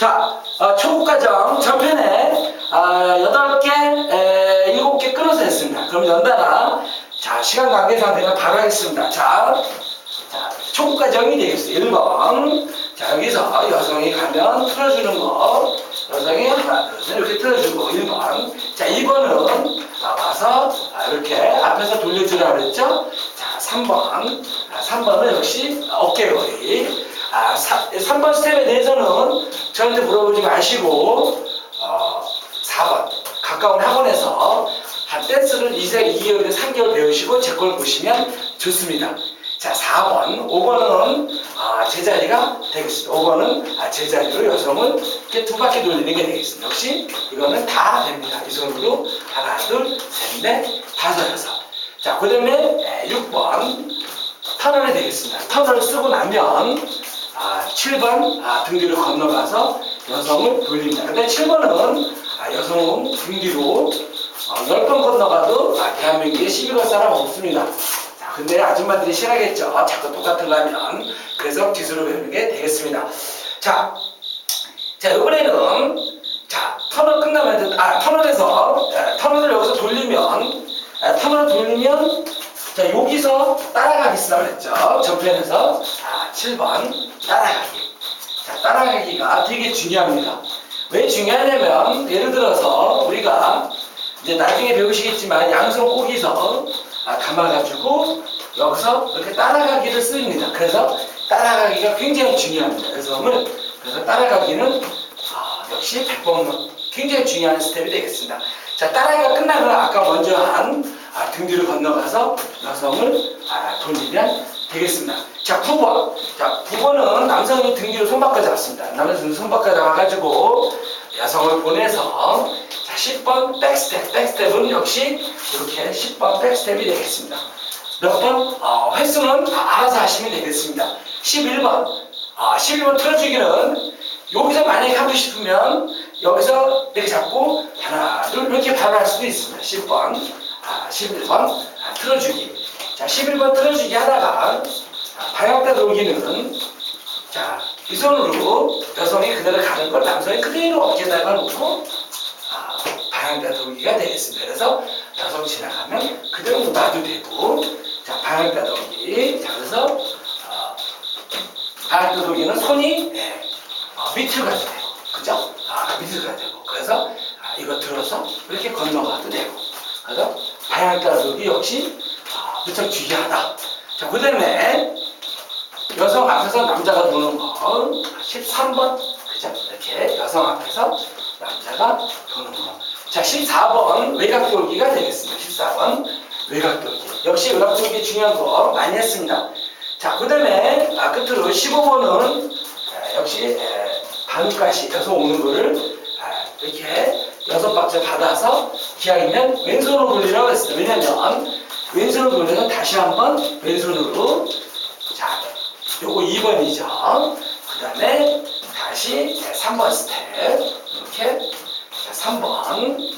자, 어, 초급과정 전편에 아, 8개, 에, 7개 끊어서 했습니다. 그럼 연달아 자, 시간 관계상 그냥 바로 하겠습니다. 자, 자 초급과정이 되겠어요. 1번. 자, 여기서 여성이 가면 틀어주는 거. 여성이 하나, 둘, 셋 이렇게 틀어주고 1번. 자, 2번은 와서 아, 이렇게 앞에서 돌려주라 그랬죠? 자, 3번. 아, 3번은 역시 어깨거리. 아, 3, 번 스텝에 대해서는 저한테 물어보지 마시고, 어, 4번. 가까운 학원에서 한 댄스를 2세, 2개월에서 3개월 배우시고 제 걸 보시면 좋습니다. 자, 4번. 5번은 아, 제자리가 되겠습니다. 5번은 아, 제자리로 여성을 이렇게 두 바퀴 돌리는 게 되겠습니다. 역시 이거는 다 됩니다. 이 손으로 하나, 둘, 셋, 넷, 다섯, 여섯. 자, 그 다음에 6번. 터널이 되겠습니다. 터널을 쓰고 나면 아, 7번 아, 등 뒤로 건너가서 여성을 돌립니다. 근데 7번은 아, 여성은 등 뒤로 어, 10번 건너가도 아, 대한민국에 시비 걸 사람 없습니다. 자, 근데 아줌마들이 싫어하겠죠. 자꾸 똑같으려면. 그래서 기술을 배우는 게 되겠습니다. 자, 자, 이번에는 자, 터널 끝나면, 아, 터널에서, 아, 터널을 여기서 돌리면, 아, 터널을 돌리면, 자, 여기서 따라가기 쓰라고 했죠. 전편에서. 아, 7번. 따라가기. 자, 따라가기가 되게 중요합니다. 왜 중요하냐면, 예를 들어서, 우리가, 이제 나중에 배우시겠지만, 양손 꼬기서, 아, 감아가지고, 여기서 이렇게 따라가기를 씁니다. 그래서, 따라가기가 굉장히 중요합니다. 그래서 오늘, 그래서 따라가기는, 아, 역시 100번 굉장히 중요한 스텝이 되겠습니다. 자, 따라가기가 끝나면 아까 먼저 한 아, 등 뒤로 건너가서 여성을 아, 돌리면 되겠습니다. 자, 9번. 자, 9번은 남성이 등 뒤로 손바닥 잡습니다. 남성이 손바닥 잡아가지고 여성을 보내서 자, 10번 백스텝. 백스텝은 역시 이렇게 10번 백스텝이 되겠습니다. 몇 번? 어, 횟수는 알아서 하시면 되겠습니다. 11번. 아, 11번 틀어주기는 여기서 만약에 하고 싶으면 여기서 이렇게 잡고 하나, 둘 이렇게 바로 할 수도 있습니다. 10번. 아, 11번 아, 틀어주기. 자, 11번 틀어주기 하다가 아, 방향따 돌기는 자, 이 손으로 여성이 그대로 가는 걸 남성이 그대로 어깨에다가 놓고 아, 방향따 돌기가 되겠습니다. 그래서 여성 지나가면 그대로 놔도 되고 자, 방향따 돌기. 자, 그래서 어, 방향따 돌기는 손이 예, 어, 밑으로 가도 되고 그죠? 아, 밑으로 가도 되고 그래서 아, 이거 들어서 이렇게 건너가도 되고 그래서 방향따라 돌기 역시 아, 무척 중요하다. 자, 그 다음에 여성 앞에서 남자가 도는 거 13번 그죠? 이렇게 여성 앞에서 남자가 도는 거. 자, 14번 외곽 돌기가 되겠습니다. 14번 외곽 돌기. 역시 외곽 돌기 중요한 거 많이 했습니다. 자, 그 다음에 아, 끝으로 15번은 역시 에, 반가시 여성 오는 거를 박자 받아서 기왕이면 왼손으로 돌리라고 했어요. 왜냐면 왼손으로 돌려서 다시 한번 왼손으로 자, 요거 2번이죠. 그 다음에 다시 3번 스텝 이렇게 자, 3번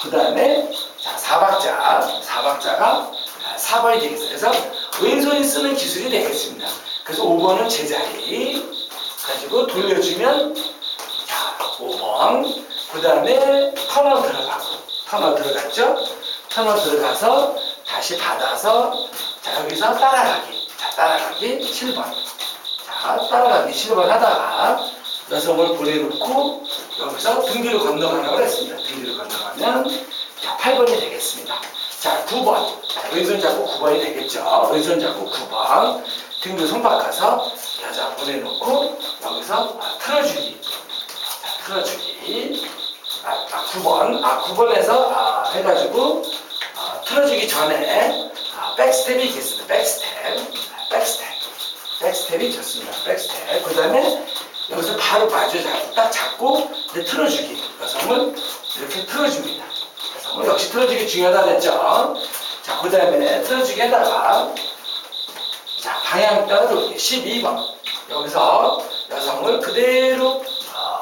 그 다음에 자, 4박자 4박자가 4번이 되겠어요. 그래서 왼손이 쓰는 기술이 되겠습니다. 그래서 5번은 제자리 가지고 돌려주면 자, 5번 그 다음에 터널 들어가고 터널 들어갔죠? 터널 들어가서 다시 받아서 자 여기서 따라가기. 자 따라가기 7번. 자 따라가기 7번 하다가 여성을 보내놓고 여기서 등 뒤로 건너가라고 했습니다. 등 뒤로 건너가면 자 8번이 되겠습니다. 자 9번. 자, 왼손 잡고 9번이 되겠죠? 왼손 잡고 9번. 등 뒤로 손 바꿔서 여자 보내놓고 여기서 아, 틀어주기. 자, 틀어주기 아, 아 9번 아 9번에서 아, 해가지고 아, 틀어주기 전에 아, 백스텝이 있겠습니다. 백스텝. 아, 백스텝. 백스텝이 좋습니다. 백스텝. 그 다음에 여기서 바로 마주 잡고 딱 잡고 이제 틀어주기. 여성을 이렇게 틀어줍니다. 여성을 역시 틀어주기 중요하다 그랬죠? 자 그 다음에 틀어주기 하다가 자 방향 따라 돌기 12번. 여기서 여성을 그대로 어,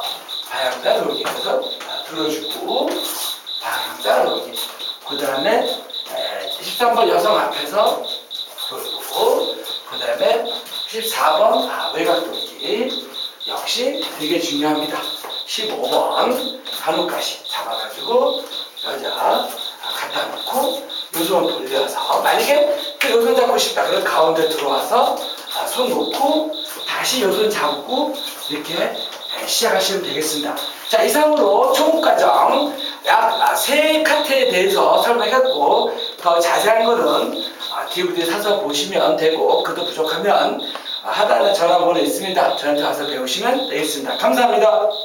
방향 따라 돌기 아, 들어주고 따라 돌기 그 다음에 13번 여성 앞에서 돌고 그 다음에 14번 아, 외곽 돌기 역시 되게 중요합니다. 15번 간혹가시 잡아가지고 여자 갖다 놓고 요손 돌려서 만약에 그 요손 잡고 싶다 그럼 가운데 들어와서 아, 손 놓고 다시 요손 잡고 이렇게 네, 시작하시면 되겠습니다. 자 이상으로 초급과정 약 세 카테에 대해서 설명했고 더 자세한 거는 아, DVD 사서 보시면 되고 그도 부족하면 아, 하단에 전화번호 있습니다. 저한테 와서 배우시면 되겠습니다. 감사합니다.